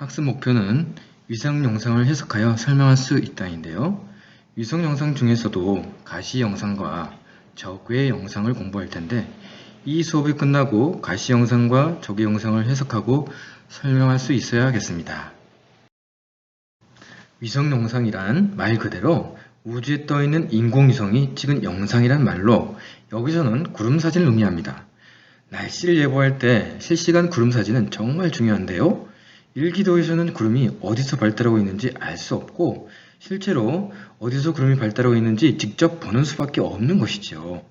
학습 목표는 위성 영상을 해석하여 설명할 수 있다인데요. 위성 영상 중에서도 가시 영상과 적외 영상을 공부할 텐데 이 수업이 끝나고 가시 영상과 적외 영상을 해석하고 설명할 수 있어야겠습니다. 위성 영상이란 말 그대로 우주에 떠 있는 인공위성이 찍은 영상이란 말로 여기서는 구름 사진을 의미합니다. 날씨를 예보할 때 실시간 구름 사진은 정말 중요한데요. 일기도에서는 구름이 어디서 발달하고 있는지 알 수 없고 실제로 어디서 구름이 발달하고 있는지 직접 보는 수밖에 없는 것이죠.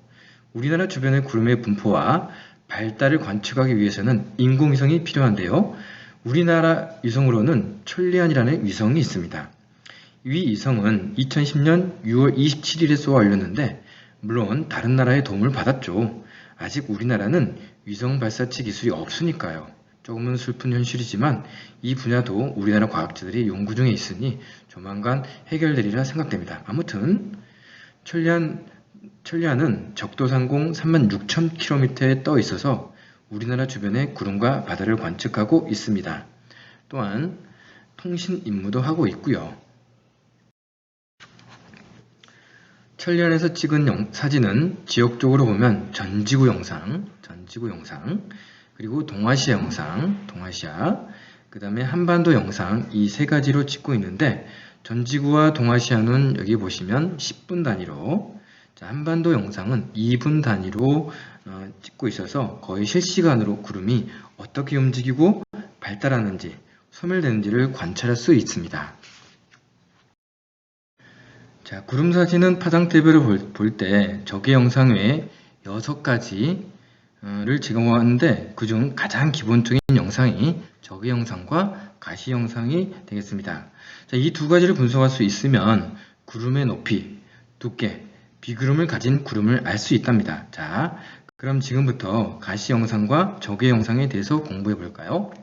우리나라 주변의 구름의 분포와 발달을 관측하기 위해서는 인공위성이 필요한데요. 우리나라 위성으로는 천리안이라는 위성이 있습니다. 이 위성은 2010년 6월 27일에 쏘아 올렸는데 물론 다른 나라의 도움을 받았죠. 아직 우리나라는 위성 발사체 기술이 없으니까요. 조금은 슬픈 현실이지만 이 분야도 우리나라 과학자들이 연구 중에 있으니 조만간 해결되리라 생각됩니다. 아무튼 천리안 천리안은 적도상공 36,000km에 떠 있어서 우리나라 주변의 구름과 바다를 관측하고 있습니다. 또한 통신 임무도 하고 있고요. 천리안에서 찍은 영- 사진은 지역적으로 보면 전지구 영상, 전지구 영상, 그리고 동아시아 영상, 동아시아, 그 다음에 한반도 영상 이 세 가지로 찍고 있는데 전 지구와 동아시아는 여기 보시면 10분 단위로 자, 한반도 영상은 2분 단위로 어, 찍고 있어서 거의 실시간으로 구름이 어떻게 움직이고 발달하는지 소멸되는지를 관찰할 수 있습니다. 자, 구름 사진은 파장대별을 볼 때 적의 영상 외에 6가지 를 제공하는데 그중 가장 기본적인 영상이 적의 영상과 가시 영상이 되겠습니다. 자, 이두 가지를 분석할 수 있으면 구름의 높이, 두께, 비구름을 가진 구름을 알 수 있답니다. 자, 그럼 지금부터 가시 영상과 적의 영상에 대해서 공부해 볼까요?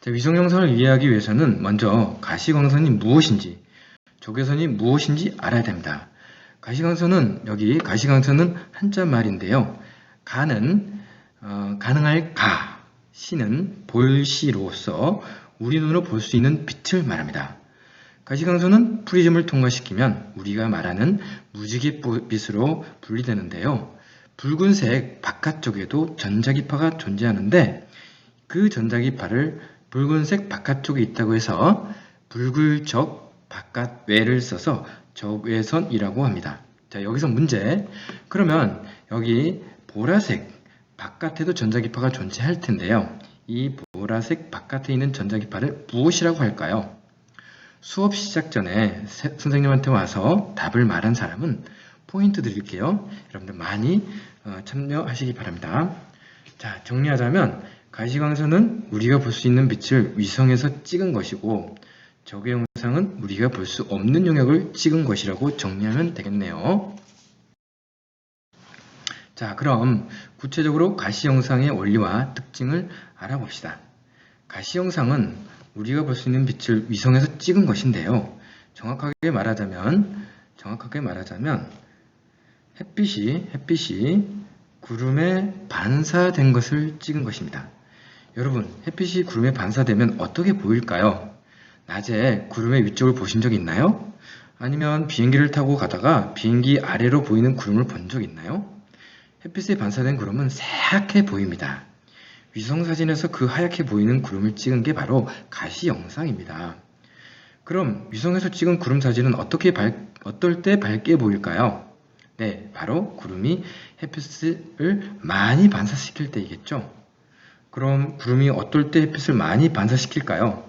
자, 위성 영상을 이해하기 위해서는 먼저 가시 광선이 무엇인지, 적외선이 무엇인지 알아야 됩니다. 가시광선은 여기 가시광선은 한자 말인데요. 가는 어, 가능할 가, 시는 볼시로서 우리 눈으로 볼 수 있는 빛을 말합니다. 가시광선은 프리즘을 통과시키면 우리가 말하는 무지개 빛으로 분리되는데요. 붉은색 바깥쪽에도 전자기파가 존재하는데 그 전자기파를 붉은색 바깥쪽에 있다고 해서 붉을적 바깥 외를 써서 적외선이라고 합니다. 자, 여기서 문제. 그러면 여기 보라색 바깥에도 전자기파가 존재할 텐데요. 이 보라색 바깥에 있는 전자기파를 무엇이라고 할까요? 수업 시작 전에 세- 선생님한테 와서 답을 말한 사람은 포인트 드릴게요. 여러분들 많이 어, 참여하시기 바랍니다. 자, 정리하자면 가시광선은 우리가 볼 수 있는 빛을 위성에서 찍은 것이고 적외 영상은 우리가 볼 수 없는 영역을 찍은 것이라고 정리하면 되겠네요. 자, 그럼 구체적으로 가시 영상의 원리와 특징을 알아봅시다. 가시 영상은 우리가 볼 수 있는 빛을 위성에서 찍은 것인데요. 정확하게 말하자면 정확하게 말하자면 햇빛이 햇빛이 구름에 반사된 것을 찍은 것입니다. 여러분, 햇빛이 구름에 반사되면 어떻게 보일까요? 낮에 구름의 위쪽을 보신 적 있나요? 아니면 비행기를 타고 가다가 비행기 아래로 보이는 구름을 본 적 있나요? 햇빛에 반사된 구름은 새하얗게 보입니다. 위성 사진에서 그 하얗게 보이는 구름을 찍은 게 바로 가시 영상입니다. 그럼 위성에서 찍은 구름 사진은 어떻게 밝, 어떨 때 밝게 보일까요? 네, 바로 구름이 햇빛을 많이 반사시킬 때이겠죠. 그럼 구름이 어떨 때 햇빛을 많이 반사시킬까요?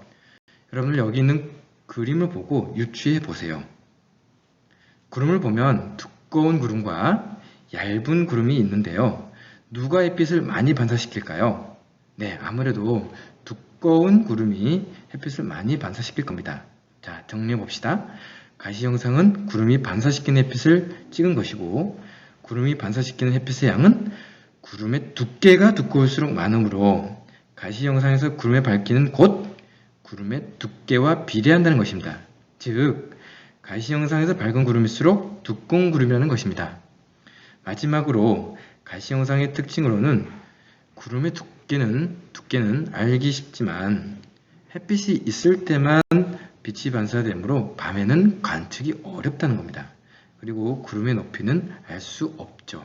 여러분들 여기 있는 그림을 보고 유추해 보세요. 구름을 보면 두꺼운 구름과 얇은 구름이 있는데요. 누가 햇빛을 많이 반사시킬까요? 네, 아무래도 두꺼운 구름이 햇빛을 많이 반사시킬 겁니다. 자, 정리해 봅시다. 가시 영상은 구름이 반사시키는 햇빛을 찍은 것이고, 구름이 반사시키는 햇빛의 양은 구름의 두께가 두꺼울수록 많으므로 가시 영상에서 구름에 밝기는 곧 구름의 두께와 비례한다는 것입니다. 즉, 가시 영상에서 밝은 구름일수록 두꺼운 구름이라는 것입니다. 마지막으로 가시 영상의 특징으로는 구름의 두께는, 두께는 알기 쉽지만 햇빛이 있을 때만 빛이 반사되므로 밤에는 관측이 어렵다는 겁니다. 그리고 구름의 높이는 알 수 없죠.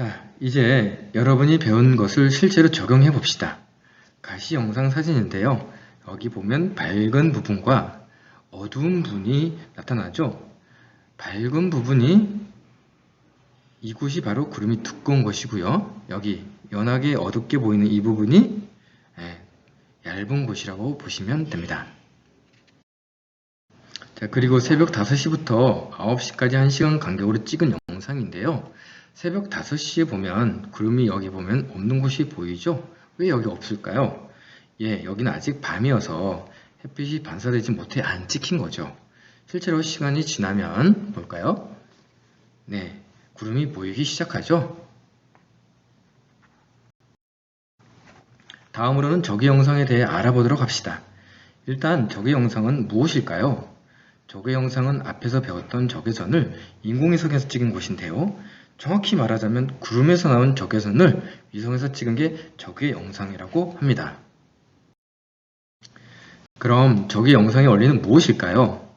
자, 이제 여러분이 배운 것을 실제로 적용해 봅시다. 가시 영상 사진인데요. 여기 보면 밝은 부분과 어두운 부분이 나타나죠. 밝은 부분이 이곳이 바로 구름이 두꺼운 것이고요. 여기 연하게 어둡게 보이는 이 부분이 예, 얇은 곳이라고 보시면 됩니다. 자, 그리고 새벽 5시부터 9시까지 1시간 간격으로 찍은 영상인데요. 새벽 5시에 보면 구름이 여기 보면 없는 곳이 보이죠? 왜 여기 없을까요? 예, 여기는 아직 밤이어서 햇빛이 반사되지 못해 안 찍힌 거죠. 실제로 시간이 지나면 볼까요? 네, 구름이 보이기 시작하죠. 다음으로는 적의 영상에 대해 알아보도록 합시다. 일단 적의 영상은 무엇일까요? 적의 영상은 앞에서 배웠던 적외선을 인공위성에서 찍은 것인데요. 정확히 말하자면 구름에서 나온 적외선을 위성에서 찍은 게 적의 영상이라고 합니다. 그럼 적의 영상의 원리는 무엇일까요?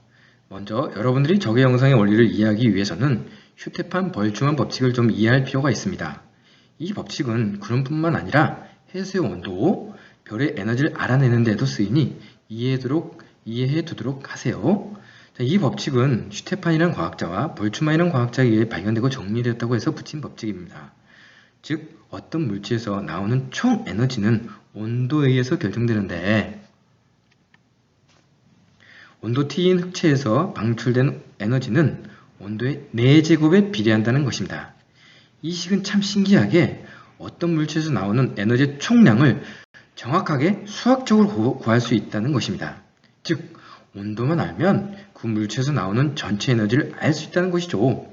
먼저 여러분들이 적의 영상의 원리를 이해하기 위해서는 휴테판 벌주만 법칙을 좀 이해할 필요가 있습니다. 이 법칙은 구름뿐만 아니라 해수의 온도, 별의 에너지를 알아내는 데도 쓰이니 이해도록, 이해해 두도록 하세요. 자, 이 법칙은 슈테판이라는 과학자와 볼츠만이라는 과학자에 의해 발견되고 정리되었다고 해서 붙인 법칙입니다. 즉 어떤 물질에서 나오는 총 에너지는 온도에 의해서 결정되는데 온도 T인 흑체에서 방출된 에너지는 온도의 4제곱에 비례한다는 것입니다. 이 식은 참 신기하게 어떤 물질에서 나오는 에너지의 총량을 정확하게 수학적으로 구할 수 있다는 것입니다. 즉 온도만 알면 그 물체에서 나오는 전체 에너지를 알 수 있다는 것이죠.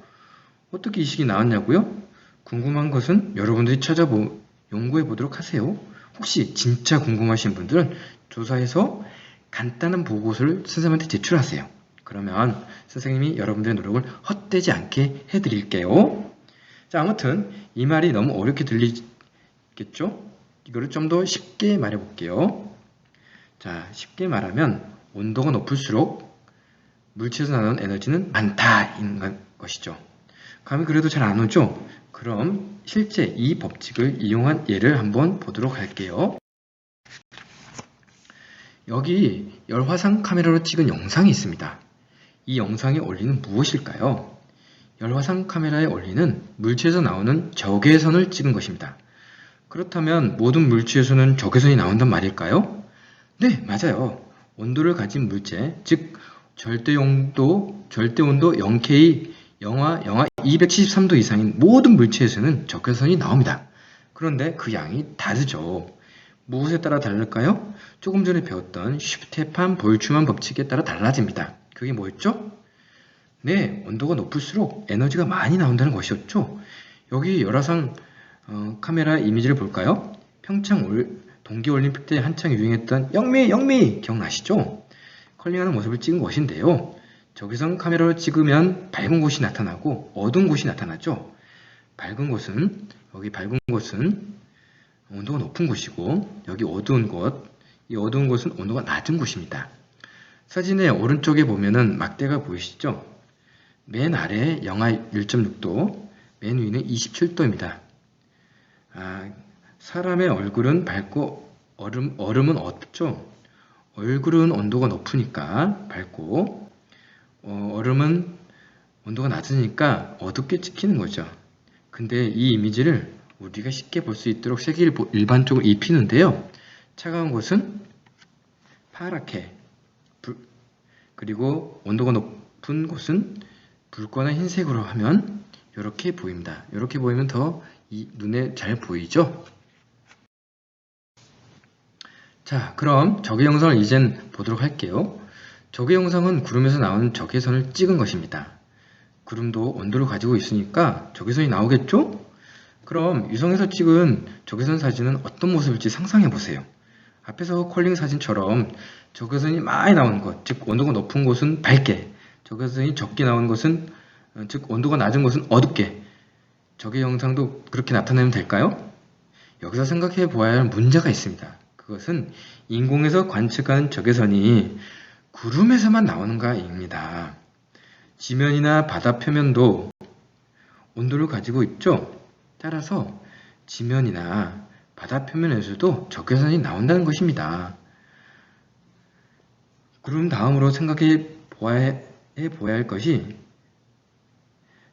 어떻게 이 식이 나왔냐고요? 궁금한 것은 여러분들이 찾아보, 연구해 보도록 하세요. 혹시 진짜 궁금하신 분들은 조사해서 간단한 보고서를 선생님한테 제출하세요. 그러면 선생님이 여러분들의 노력을 헛되지 않게 해드릴게요. 자, 아무튼 이 말이 너무 어렵게 들리겠죠? 이거를 좀 더 쉽게 말해 볼게요. 자, 쉽게 말하면 온도가 높을수록 물체에서 나오는 에너지는 많다인 것이죠. 감이 그래도 잘 안 오죠? 그럼 실제 이 법칙을 이용한 예를 한번 보도록 할게요. 여기 열화상 카메라로 찍은 영상이 있습니다. 이 영상의 원리는 무엇일까요? 열화상 카메라의 원리는 물체에서 나오는 적외선을 찍은 것입니다. 그렇다면 모든 물체에서는 적외선이 나온단 말일까요? 네, 맞아요. 온도를 가진 물체, 즉 절대 온도, 절대 온도 0K, 영하, 영하 273도 이상인 모든 물체에서는 적외선이 나옵니다. 그런데 그 양이 다르죠. 무엇에 따라 다를까요? 조금 전에 배웠던 슈테판 볼츠만 법칙에 따라 달라집니다. 그게 뭐였죠? 네, 온도가 높을수록 에너지가 많이 나온다는 것이었죠. 여기 열화상 어, 카메라 이미지를 볼까요? 평창 올, 동계올림픽 때 한창 유행했던 영미, 영미 기억나시죠? 컬링하는 모습을 찍은 것인데요. 적외선 카메라로 찍으면 밝은 곳이 나타나고 어두운 곳이 나타나죠. 밝은 곳은 여기 밝은 곳은 온도가 높은 곳이고 여기 어두운 곳, 이 어두운 곳은 온도가 낮은 곳입니다. 사진의 오른쪽에 보면은 막대가 보이시죠? 맨 아래 영하 1.6도, 맨 위는 27도입니다. 아, 사람의 얼굴은 밝고 얼음, 얼음은 어둡죠? 얼굴은 온도가 높으니까 밝고 어, 얼음은 온도가 낮으니까 어둡게 찍히는 거죠. 근데 이 이미지를 우리가 쉽게 볼 수 있도록 색을 일반적으로 입히는데요. 차가운 곳은 파랗게 불, 그리고 온도가 높은 곳은 붉거나 흰색으로 하면 이렇게 보입니다. 이렇게 보이면 더 눈에 잘 보이죠? 자, 그럼 적의 영상을 이젠 보도록 할게요. 적의 영상은 구름에서 나오는 적외선을 찍은 것입니다. 구름도 온도를 가지고 있으니까 적외선이 나오겠죠? 그럼 위성에서 찍은 적외선 사진은 어떤 모습일지 상상해 보세요. 앞에서 컬링 사진처럼 적외선이 많이 나오는 곳, 즉 온도가 높은 곳은 밝게, 적외선이 적게 나오는 곳은 어, 즉 온도가 낮은 곳은 어둡게 적의 영상도 그렇게 나타내면 될까요? 여기서 생각해 보아야 할 문제가 있습니다. 그것은 인공에서 관측한 적외선이 구름에서만 나오는가입니다. 지면이나 바다 표면도 온도를 가지고 있죠. 따라서 지면이나 바다 표면에서도 적외선이 나온다는 것입니다. 그럼 다음으로 생각해 보아야, 해 보아야 할 것이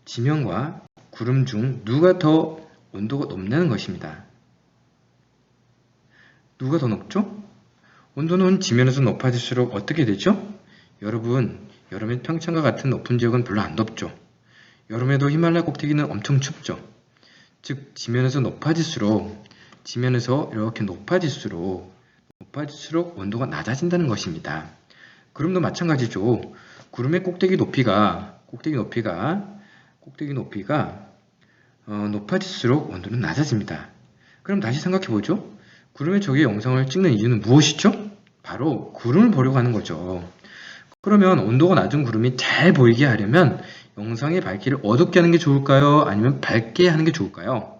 지면과 구름 중 누가 더 온도가 높냐는 것입니다. 누가 더 높죠? 온도는 지면에서 높아질수록 어떻게 되죠? 여러분, 여름의 평창과 같은 높은 지역은 별로 안 덥죠. 여름에도 히말라야 꼭대기는 엄청 춥죠. 즉, 지면에서 높아질수록, 지면에서 이렇게 높아질수록, 높아질수록 온도가 낮아진다는 것입니다. 구름도 마찬가지죠. 구름의 꼭대기 높이가, 꼭대기 높이가, 꼭대기 높이가 어, 높아질수록 온도는 낮아집니다. 그럼 다시 생각해 보죠. 구름의 적의 영상을 찍는 이유는 무엇이죠? 바로 구름을 보려고 하는 거죠. 그러면 온도가 낮은 구름이 잘 보이게 하려면 영상의 밝기를 어둡게 하는 게 좋을까요? 아니면 밝게 하는 게 좋을까요?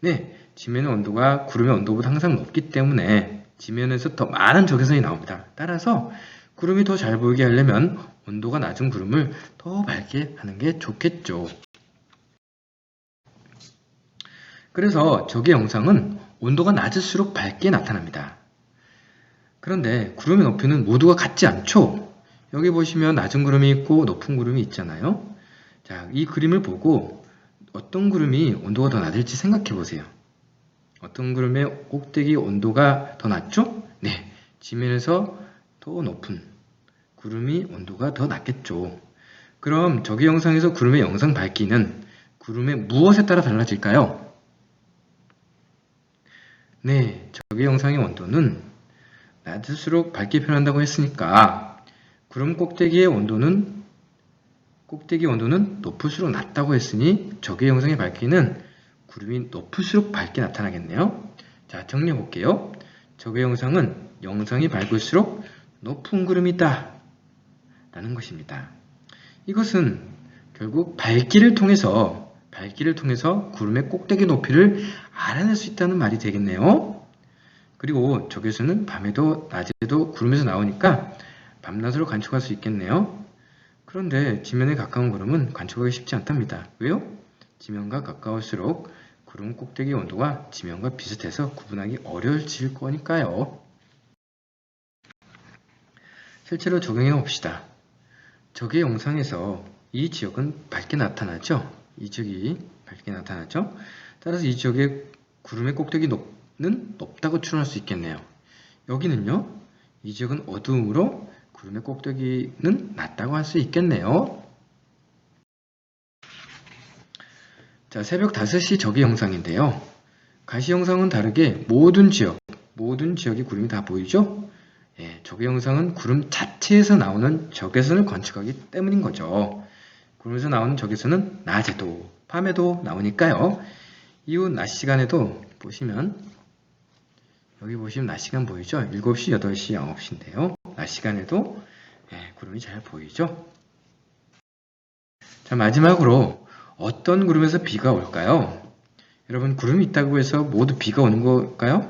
네, 지면의 온도가 구름의 온도보다 항상 높기 때문에 지면에서 더 많은 적외선이 나옵니다. 따라서 구름이 더 잘 보이게 하려면 온도가 낮은 구름을 더 밝게 하는 게 좋겠죠. 그래서 적의 영상은 온도가 낮을수록 밝게 나타납니다. 그런데 구름의 높이는 모두가 같지 않죠? 여기 보시면 낮은 구름이 있고 높은 구름이 있잖아요. 자, 이 그림을 보고 어떤 구름이 온도가 더 낮을지 생각해 보세요. 어떤 구름의 꼭대기 온도가 더 낮죠? 네, 지면에서 더 높은 구름이 온도가 더 낮겠죠. 그럼 저기 영상에서 구름의 영상 밝기는 구름의 무엇에 따라 달라질까요? 네, 저기 영상의 온도는 낮을수록 밝게 변한다고 했으니까 구름 꼭대기의 온도는 꼭대기 온도는 높을수록 낮다고 했으니 저기 영상의 밝기는 구름이 높을수록 밝게 나타나겠네요. 자, 정리해 볼게요. 저기 영상은 영상이 밝을수록 높은 구름이다. 라는 것입니다. 이것은 결국 밝기를 통해서 밝기를 통해서 구름의 꼭대기 높이를 알아낼 수 있다는 말이 되겠네요. 그리고 저기서는 밤에도 낮에도 구름에서 나오니까 밤낮으로 관측할 수 있겠네요. 그런데 지면에 가까운 구름은 관측하기 쉽지 않답니다. 왜요? 지면과 가까울수록 구름 꼭대기 온도가 지면과 비슷해서 구분하기 어려워질 거니까요. 실제로 적용해 봅시다. 적의 영상에서 이 지역은 밝게 나타나죠? 이 지역이 밝게 나타나죠? 따라서 이 지역의 구름의 꼭대기는 높다고 추론할 수 있겠네요. 여기는요, 이 지역은 어두움으로 구름의 꼭대기는 낮다고 할 수 있겠네요. 자, 새벽 5시 저기 영상인데요. 가시 영상은 다르게 모든 지역, 모든 지역의 구름이 다 보이죠? 예, 저기 영상은 구름 자체에서 나오는 적외선을 관측하기 때문인 거죠. 구름에서 나오는 적외선은 낮에도 밤에도 나오니까요. 이후 낮 시간에도 보시면 여기 보시면 낮 시간 보이죠? 7시, 8시, 9시인데요. 낮 시간에도 예, 구름이 잘 보이죠? 자, 마지막으로 어떤 구름에서 비가 올까요? 여러분 구름이 있다고 해서 모두 비가 오는 걸까요?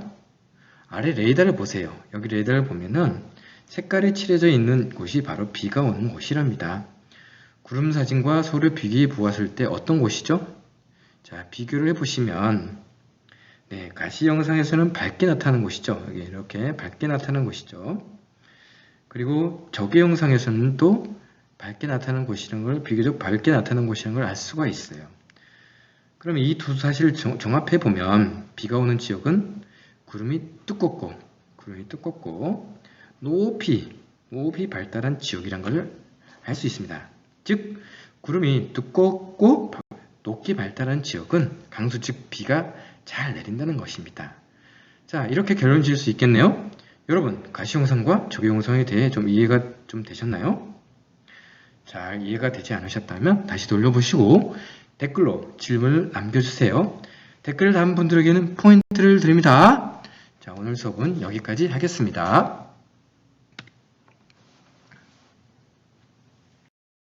아래 레이더를 보세요. 여기 레이더를 보면은 색깔이 칠해져 있는 곳이 바로 비가 오는 곳이랍니다. 구름 사진과 서로 비교해 보았을 때 어떤 곳이죠? 자, 비교를 해보시면 네, 가시 영상에서는 밝게 나타나는 곳이죠. 이렇게 밝게 나타나는 곳이죠. 그리고 적의 영상에서는 또 밝게 나타나는 곳이라는 걸 비교적 밝게 나타나는 곳이라는 걸 알 수가 있어요. 그럼 이 두 사실을 종합해 보면 비가 오는 지역은 구름이 두껍고 구름이 두껍고 높이 높이 발달한 지역이란 걸 알 수 있습니다. 즉 구름이 두껍고 높게 발달한 지역은 강수 즉 비가 잘 내린다는 것입니다. 자 이렇게 결론 지을 수 있겠네요. 여러분 가시영상과 적외영상에 대해 좀 이해가 좀 되셨나요? 잘 이해가 되지 않으셨다면 다시 돌려보시고 댓글로 질문을 남겨주세요. 댓글을 단 분들에게는 포인트를 드립니다. 자, 오늘 수업은 여기까지 하겠습니다.